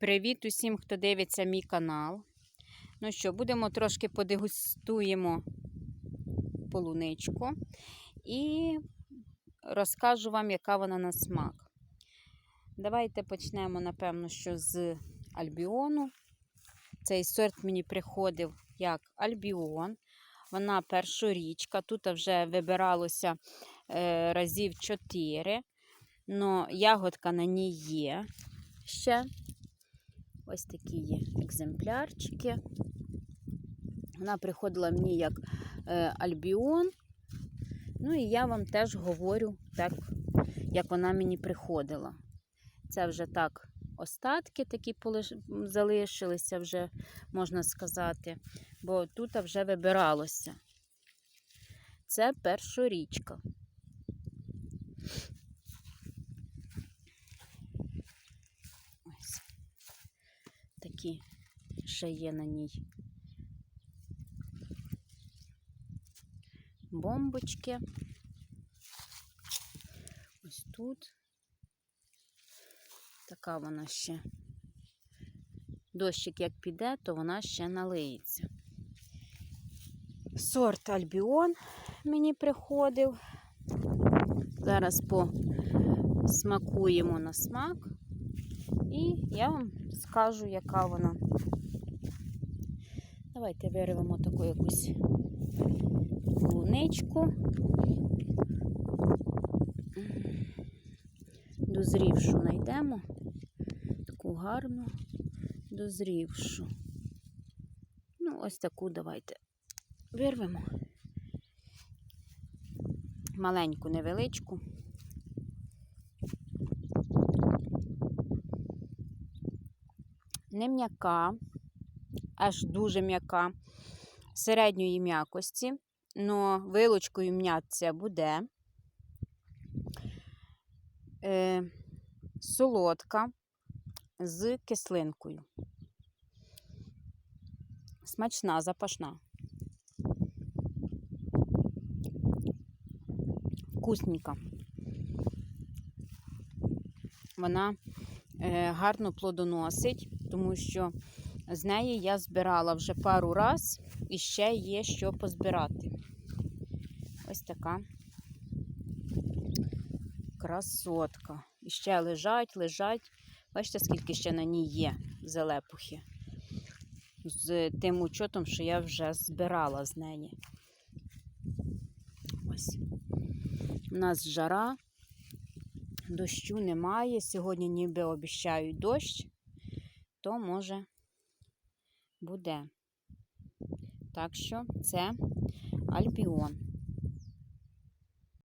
Привіт усім, хто дивиться мій канал. Ну що, будемо трошки подегустуємо полуничку і розкажу вам, яка вона на смак. Давайте почнемо, напевно, що з альбіону. Цей сорт мені приходив як альбіон. Вона першорічка. Тут вже вибиралося е, разів 4. Но ягодка на ній є ще. Ось такі є екземплярчики. Вона приходила мені як е, альбіон. Ну і я вам теж говорю, так, як вона мені приходила. Це вже так остатки такі залишилися, вже, можна сказати, бо тут вже вибиралося. Це першорічка. Такі ще є на ній бомбочки. Ось тут. Така вона ще. Дощик як піде, то вона ще налиється. Сорт Альбіон мені приходив. Зараз посмакуємо на смак. І я вам скажу, яка вона. Давайте вирвемо таку якусь луничку. Дозрівшу знайдемо. Таку гарну дозрівшу. Ну, ось таку давайте вирвемо. Маленьку, невеличку. Не м'яка, аж дуже м'яка, середньої м'якості, але вилочкою м'яться буде. Е, солодка з кислинкою. Смачна, запашна. Вкусненька. Вона е, гарно плодоносить тому що з неї я збирала вже пару раз і ще є що позбирати. Ось така красотка. І ще лежать, лежать. Бачите, скільки ще на ній є зелепухи. З тим учотом, що я вже збирала з неї. Ось. У нас жара, дощу немає. Сьогодні ніби обіщають дощ то може буде. Так що це альбіон.